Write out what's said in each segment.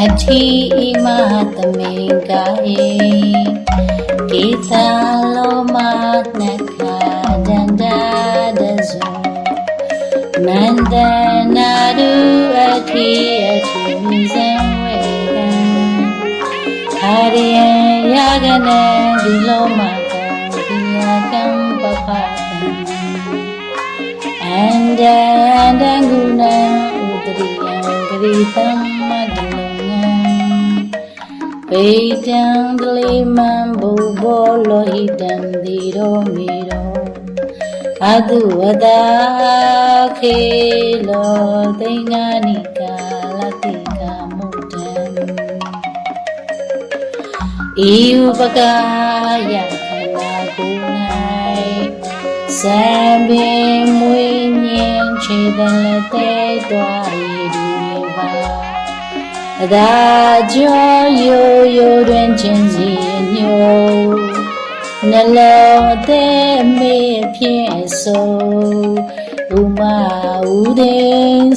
အထိမသမေကာယေကိသလောမနခာဒန္တာဒဇောမန္တနာရုအထိအထိမိဇံဝေကံဟာရိယယာကနံဒီလောမကံဒီယာကံပပတံ and and guna udriyam gritam madlunam Vedam dlimam bubo lohitam diro miro Aduvada khelo dengani kalatika mudam ဤဥပကာယခနာ အသာကြောရိုးရိုးတွင်ချင်းစီညို့နှလုံးအသေးမေဖြင့်ဆိုဥမဥဒိ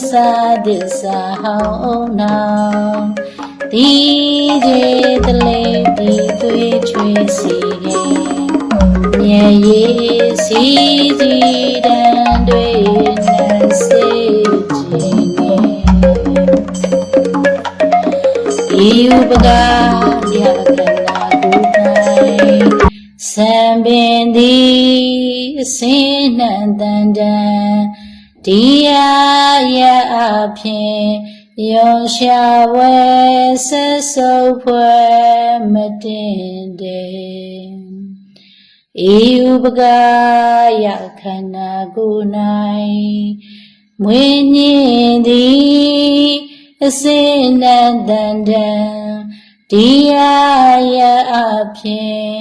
သာဒိသာဟောင်းနောင်ဒီကျေတလေးဒီသွေးချွေးစီရဲ့မြဲရည်စီစီတန်တွေ နဲ့ဤဥပကာယခနာကု၌စံပင်သည်အစင်းနှံတန်တန်ဒီယာယအဖြင့်ယောရှာဝဲဆက်စုပ်ဖွဲ့မတင်တဲ့ဤဥပကာယခန္ဓာကိုယ်၌မွေညင်သည် အစင်းနံတန်တန်ဒီယာယအဖြင့်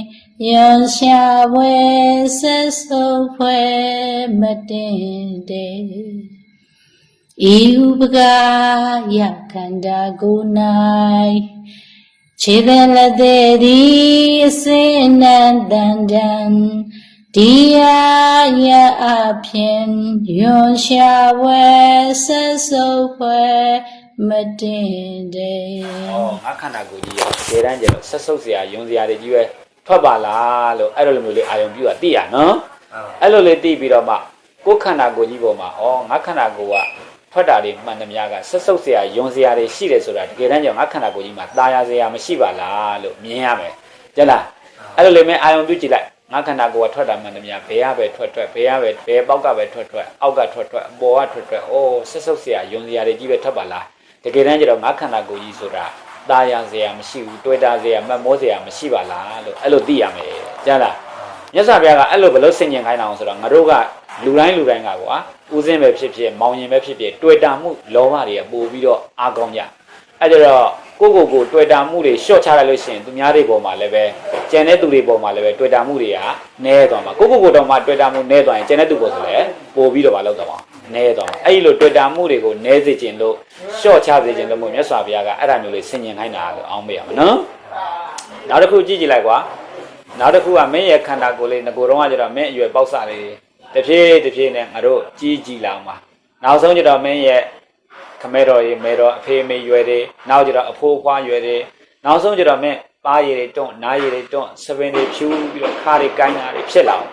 ယောရှာဝဲဆက်စုပ်ဖွဲ့မတင်တဲ့ဤဥပကာယခန္ဓာကိုယ်၌ခြေပင်လက်သေးသည်အစင်းနံတန်တန်ဒီယာယအဖြင့်ယောရှာဝဲဆက်စုပ်ဖွဲ့ မတင်တဲ့ ဩငါခန္ဓာကိုယ်ကြီးရောခြေတန်းကျတော့ဆက်ဆုပ်เสียယွန်เสียတွေကြီးပဲထွက်ပါလားလို့အဲ့လိုမျိုးလေးအာယုံပြုတာသိရနော်အဲ့လိုလေးသိပြီးတော့မှကိုယ်ခန္ဓာကိုယ်ကြီးပေါ်မှာဩငါခန္ဓာကိုယ်ကထွက်တာတွေမှန်သမျှကဆက်ဆုပ်เสียယွန်เสียတွေရှိတယ်ဆိုတာတကယ်တမ်းကျတော့ငါခန္ဓာကိုယ်ကြီးမှာตายရเสียမရှိပါလားလို့မြင်ရမယ်ကြလားအဲ့လိုလေးမဲအာယုံပြုကြည့်လိုက်ငါခန္ဓာကိုယ်ကထွက်တာမှန်သမျှဘယ်ရပဲထွက်ထွက်ဘယ်ရပဲဘယ်ပေါက်ကပဲထွက်ထွက်အောက်ကထွက်ထွက်အပေါ်ကထွက်ထွက်ဩဆက်ဆုပ်เสียယွန်เสียတွေကြီးပဲထွက်ပါလား တကယ်တမ်းကျတော့ငါခန္ဓာကိုယ်ကြီးဆိုတာตาရစရာမရှိဘူးတွေ့တာစရာမှတ်မောစရာမရှိပါလားလို့အဲ့လိုသိရမယ်ကြားလားမြတ်စွာဘုရားကအဲ့လိုဘယ်လိုဆင်ញင်ခိုင်းတာအောင်ဆိုတော့ငါတို့ကလူတိုင်းလူတိုင်းကကွာဦးစင်းပဲဖြစ်ဖြစ်မောင်ရင်ပဲဖြစ်ဖြစ်တွေ့တာမှုလောဘတွေကပို့ပြီးတော့အားကောင်းကြအဲ့ဒါတော့ကိုယ့်ကိုယ်ကိုတွေ့တာမှုတွေရှော့ချလိုက်လို့ရှိရင်သူများတွေပေါ်မှာလည်းပဲကျန်တဲ့သူတွေပေါ်မှာလည်းပဲတွေ့တာမှုတွေကနည်းသွားမှာကိုယ့်ကိုယ်ကိုယ်တော့မှတွေ့တာမှုနည်းသွားရင်ကျန်တဲ့သူပေါ်ဆိုလည်းပို့ပြီးတော့မလုပ်တော့ပါဘူး နည်းသွားမှာအဲ့ဒီလိုတွေ့တာမှုတွေကိုနည်းစေခြင်းလို့ရှော့ချစေခြင်းလို့မို့မြတ်စွာဘုရားကအဲ့ဒါမျိုးလေးဆင်ញင်ခိုင်းတာလို့အောင်းမေးရမှာနော်နောက်တစ်ခုကြည့်ကြည့်လိုက်ကွာနောက်တစ်ခုကမင်းရဲ့ခန္ဓာကိုယ်လေးငကိုယ်တော့ကကျတော့မင်းအရွယ်ပေါက်စလေးတစ်ဖြည်းတစ်ဖြည်းနဲ့ငါတို့ကြီးကြီးလာအောင်ပါနောက်ဆုံးကျတော့မင်းရဲ့ခမဲတော်ရေမဲတော်အဖေမေရွယ်တွေနောက်ကျတော့အဖိုးဖွားရွယ်တွေနောက်ဆုံးကျတော့မင်းပါးရည်တွေတွန့်နားရည်တွေတွန့်စပင်တွေဖြူပြီးတော့ခါတွေကိုင်းတာတွေဖြစ်လာအောင်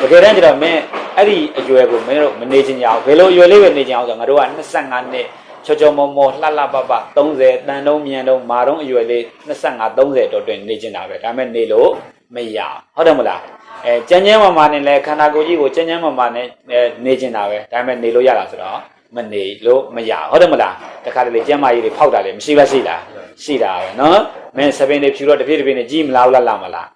တကယ်တမ်းကျတော့မင်း အဲ့ဒီအရွယ်ကိုမင်းတို့မနေချင်ကြအောင်ဘယ်လိုအရွယ်လေးပဲနေချင်အောင်ဆိုတော့ငါတို့က25နှစ်ချောချောမောမောလှလှပပ30တန်တုံးမြန်တုံးမာတုံးအရွယ်လေး25 30တော့တွင်နေချင်တာပဲဒါပေမဲ့နေလို့မရဟုတ်တယ်မလားအဲကြမ်းကြမ်းမာမာနဲ့လဲခန္ဓာကိုယ်ကြီးကိုကြမ်းကြမ်းမာမာနဲ့နေချင်တာပဲဒါပေမဲ့နေလို့ရတာဆိုတော့မနေလို့မရဟုတ်တယ်မလားတခါတလေကျမ်းမာရေးတွေဖောက်တာလေမရှိပါရှိလားရှိတာပဲနော်မင်းစပင်းတွေဖြူတော့တပြည့်တပြည့်နဲ့ကြီးမလားလားလားမလား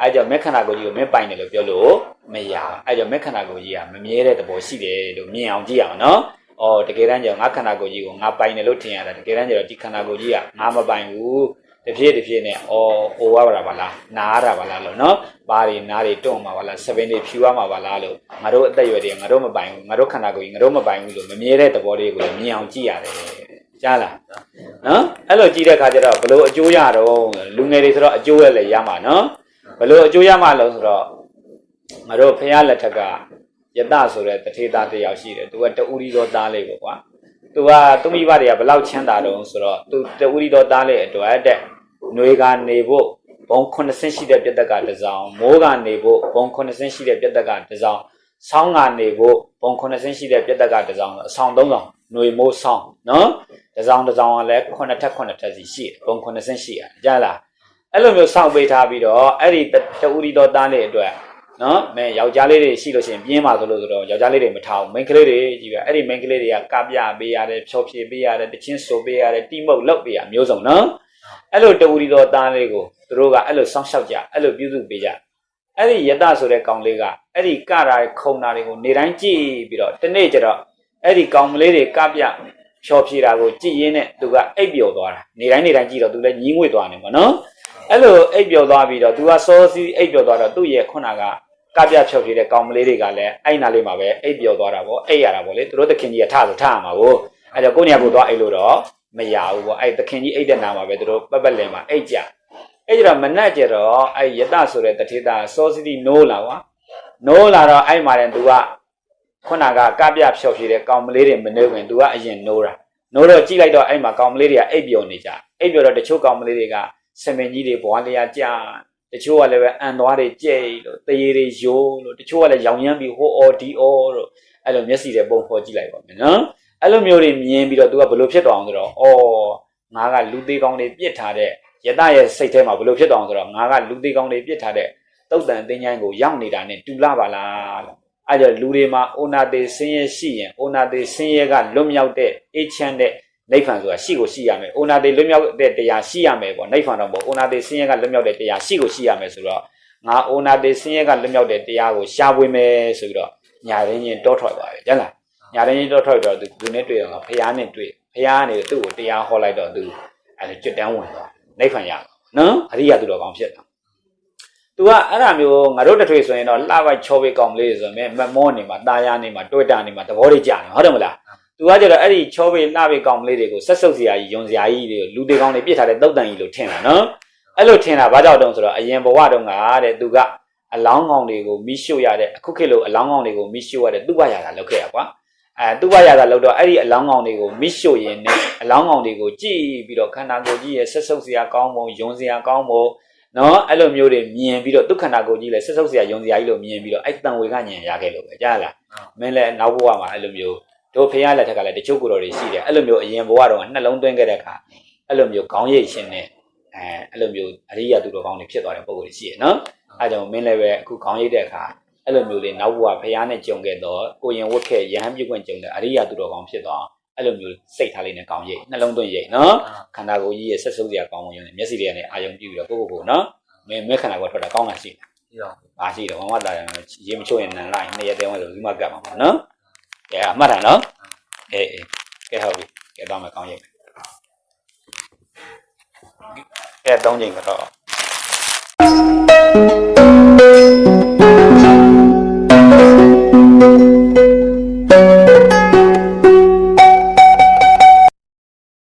အဲကြောင့်မက်ခန္ဓာကိုယ်ကြီးကိုမင်းပိုင်တယ်လို့ပြောလို့မရအဲကြောင့်မက်ခန္ဓာကိုယ်ကြီးကမမြဲတဲ့သဘောရှိတယ်လို့မြင်အောင်ကြည့်အောင်နော်အော်တကယ်တမ်းကျတော့ငါခန္ဓာကိုယ်ကြီးကိုငါပိုင်တယ်လို့ထင်ရတာတကယ်တမ်းကျတော့ဒီခန္ဓာကိုယ်ကြီးကငါမပိုင်ဘူးတဖြည်းတဖြည်းနဲ့အော်ဟိုရပါလားနားရပါလားလို့နော်ပါးတွေနားတွေတွန့်မှာပါလားစပင်းတွေဖြူရမှာပါလားလို့ငါတို့အသက်အရွယ်တွေငါတို့မပိုင်ဘူးငါတို့ခန္ဓာကိုယ်ကြီးငါတို့မပိုင်ဘူးလို့မမြဲတဲ့သဘောလေးကိုလည်းမြင်အောင်ကြည့်ရတယ်ကြားလားနော်အဲ့လိုကြည့်တဲ့အခါကျတော့ဘလို့အကျိုးရတော့လူငယ်တွေဆိုတော့အကျိုးရလည်းရမှာနော် ဘလို့အကျိုးရမှလို့ဆိုတော့ငါတို့ဖခင်လက်ထက်ကယတဆိုတဲ့တထေသားတယောက်ရှိတယ်သူကတူရီတော်သားလေးပေါ့ကွာသူကသူ့မိဘတွေကဘလောက်ချမ်းသာတုံးဆိုတော့သူတူရီတော်သားလေးအတွက်တဲ့နှွေကနေဖို့ဘုံ80ရှိတဲ့ပြတ်တက်ကတစ်စောင်မိုးကနေဖို့ဘုံ80ရှိတဲ့ပြတ်တက်ကတစ်စောင်ဆောင်းကနေဖို့ဘုံ80ရှိတဲ့ပြတ်တက်ကတစ်စောင်အဆောင်3ဆောင်နှွေမိုးဆောင်းနော်တစ်စောင်တစ်စောင်ကလည်း9ထက်9ထက်စီရှိတယ်ဘုံ80ရှိရကြလား အဲ့လိုမျိုးစောင့်ပေးထားပြီးတော့အဲ့ဒီတဝီတော်သားလေအတွက်နော်မဲယောက်ျားလေးတွေရှိလို့ရှိရင်ပြင်းပါသလိုဆိုတော့ယောက်ျားလေးတွေမထားဘူးမိန်းကလေးတွေကြီးပဲအဲ့ဒီမိန်းကလေးတွေကကပြပေးရတယ်ဖြောဖြေပေးရတယ်တချင်းဆိုပေးရတယ်တိမုတ်လောက်ပေးရမျိုးစုံနော်အဲ့လိုတဝီတော်သားလေးကိုသူတို့ကအဲ့လိုစောင့်ရှောက်ကြအဲ့လိုပြုစုပေးကြအဲ့ဒီယတဆိုတဲ့ကောင်လေးကအဲ့ဒီကတာခုံတာတွေကိုနေတိုင်းကြည့်ပြီးတော့ဒီနေ့ကျတော့အဲ့ဒီကောင်ကလေးတွေကပြဖြောဖြေတာကိုကြည့်ရင်းနဲ့သူကအိပ်ပျော်သွားတာနေတိုင်းနေတိုင်းကြည့်တော့သူလည်းညင်းငွေ့သွားနေမှာနော် အဲ့လိုအိပ်ပျော်သွားပြီးတော့သူကစောစီးအိပ်ပျော်သွားတော့သူ့ရဲ့ခုနကကပြဖြုတ်ပြတဲ့ကောင်မလေးတွေကလည်းအဲ့နာလေးမှာပဲအိပ်ပျော်သွားတာပေါ့အိပ်ရတာပေါ့လေသူတို့သခင်ကြီးကထဆိုထရမှာကိုအဲ့တော့ကိုနေရာကိုသွားအိပ်လို့တော့မရဘူးပေါ့အဲ့သခင်ကြီးအိပ်တဲ့နာမှာပဲသူတို့ပက်ပက်လင်မှာအိပ်ကြအဲ့ကြတော့မနှက်ကြတော့အဲ့ယတဆိုတဲ့တထေတာစောစီတီနိုးလာကွာနိုးလာတော့အဲ့မှာတဲ့သူကခုနကကပြဖြုတ်ပြတဲ့ကောင်မလေးတွေမနှုတ်ခင်သူကအရင်နိုးတာနိုးတော့ကြည့်လိုက်တော့အဲ့မှာကောင်မလေးတွေကအိပ်ပျော်နေကြအိပ်ပျော်တော့တချို့ကောင်မလေးတွေက ဆမင်ကြီးတွေဘွားလျာကြာတချို့ကလည်းပဲအန်သွားတွေကြဲ့လို့တရေတွေယိုးလို့တချို့ကလည်းရောင်ရမ်းပြီးဟိုအော်ဒီအော်လို့အဲ့လိုမျက်စိတွေပုံဖော်ကြည့်လိုက်ပါမယ်နော်အဲ့လိုမျိုးတွေမြင်ပြီးတော့ तू ကဘယ်လိုဖြစ်သွားအောင်ဆိုတော့အော်ငါကလူသေးကောင်းတွေပြစ်ထားတဲ့ယတရဲ့စိတ်ထဲမှာဘယ်လိုဖြစ်သွားအောင်ဆိုတော့ငါကလူသေးကောင်းတွေပြစ်ထားတဲ့တုတ်တန်တင်းချိုင်းကိုရောက်နေတာနဲ့တူလာပါလားလို့အဲ့ကြောင့်လူတွေမှာအိုနာသေးဆင်းရဲရှိရင်အိုနာသေးဆင်းရဲကလွတ်မြောက်တဲ့အေးချမ်းတဲ့ နိဗ္ဗာန်ဆိုတာရှိကိုရှိရမယ်။အိုနာသေးလွတ်မြောက်တဲ့တရားရှိရမယ်ပေါ့။နိဗ္ဗာန်တော့ပေါ့။အိုနာသေးဆင်းရဲကလွတ်မြောက်တဲ့တရားရှိကိုရှိရမယ်ဆိုတော့ငါအိုနာသေးဆင်းရဲကလွတ်မြောက်တဲ့တရားကိုရှားပွေမယ်ဆိုပြီးတော့ညာရင်းချင်းတောထွက်သွားတယ်။ကျန်လား။ညာရင်းချင်းတောထွက်တော့သူသူနဲ့တွေ့တော့ဖះနဲ့တွေ့။ဖះကနေသူ့ကိုတရားဟောလိုက်တော့သူအဲ့ဒါကျွတ်တန်းဝင်သွား။နိဗ္ဗာန်ရ။နော်။အရိယသူတော်ကောင်းဖြစ်တာ။ तू ကအဲ့ဒါမျိုးငါတို့တထွေဆိုရင်တော့လှပိုက်ချောပေးကောင်းလေးဆိုရင်မမောနေမှာတာယာနေမှာတွေ့တာနေမှာသဘောတွေကြာနေဟုတ်တယ်မလား သူကကြတော့အဲ့ဒီချောပေးလှပေးကောင်လေးတွေကိုဆက်ဆုပ်စရာကြီးယုံစရာကြီးတွေလူတွေကောင်တွေပြစ်ထားတဲ့တုတ်တန်ကြီးလို့ထင်တာနော်အဲ့လိုထင်တာဘာကြောင့်တုံးဆိုတော့အရင်ဘဝတုန်းကတဲ့သူကအလောင်းကောင်တွေကိုမိရှို့ရတဲ့အခုခေတ်လိုအလောင်းကောင်တွေကိုမိရှို့ရတဲ့သူ့ဘရတာလောက်ခဲ့ရကွာအဲသူ့ဘရတာလောက်တော့အဲ့ဒီအလောင်းကောင်တွေကိုမိရှို့ရင်နဲ့အလောင်းကောင်တွေကိုကြည့်ပြီးတော့ခန္ဓာကိုယ်ကြီးရဲ့ဆက်ဆုပ်စရာကောင်းပုံယုံစရာကောင်းပုံနော်အဲ့လိုမျိုးတွေမြင်ပြီးတော့ဒုက္ခန္ဓာကိုယ်ကြီးလည်းဆက်ဆုပ်စရာယုံစရာကြီးလို့မြင်ပြီးတော့အဲ့တန်ဝေကညံရခဲ့လို့ပဲကြားလားမင်းလည်းနောက်ဘဝမှာအဲ့လိုမျိုး တို့ဖះလက်ထက်ကလည်းတချို့ကိုယ်တော်တွေရှိတယ်အဲ့လိုမျိုးအရင်ဘဝတော့နှလုံးသွင်းခဲ့တဲ့အခါအဲ့လိုမျိုးခေါင်းရိပ်ရှင်နဲ့အဲအဲ့လိုမျိုးအရိယာသူတော်ကောင်းတွေဖြစ်သွားတဲ့ပုံစံတွေရှိရနော်အဲကြောင့်မင်းလည်းပဲအခုခေါင်းရိပ်တဲ့အခါအဲ့လိုမျိုးလေးနောက်ဘဝဖះနဲ့ကြုံခဲ့တော့ကိုရင်ဝတ်ခဲ့ရဟန်းပြုတ်ခွင့်ကြုံတဲ့အရိယာသူတော်ကောင်းဖြစ်သွားအဲ့လိုမျိုးစိတ်ထားလေးနဲ့ခေါင်းရိပ်နှလုံးသွင်းရိပ်နော်ခန္ဓာကိုယ်ကြီးရဲ့ဆက်ဆုပ်စရာကောင်းဝင်ရုံနဲ့မျက်စိတွေနဲ့အာယုံပြုပြီးတော့ကိုယ့်ကိုယ်ကိုနော်မင်းမဲခန္ဓာကိုယ်ထွက်တာကောင်းတာရှိတယ်ပြီးတော့။ဘာရှိတယ်ဝမ်းဝတာရင်ရေမချိုးရင်နန်လိုက်နှစ်ရက်တည်းဝင်လို့ဒီမှာကတ်မှာပေါ့နော်။ ကဲအမှတ်တာနော်အေးအေးကဲဟုတ်ပြီကဲတော့မကောင်းရိုက်ကဲ၃ချိန်ကတော့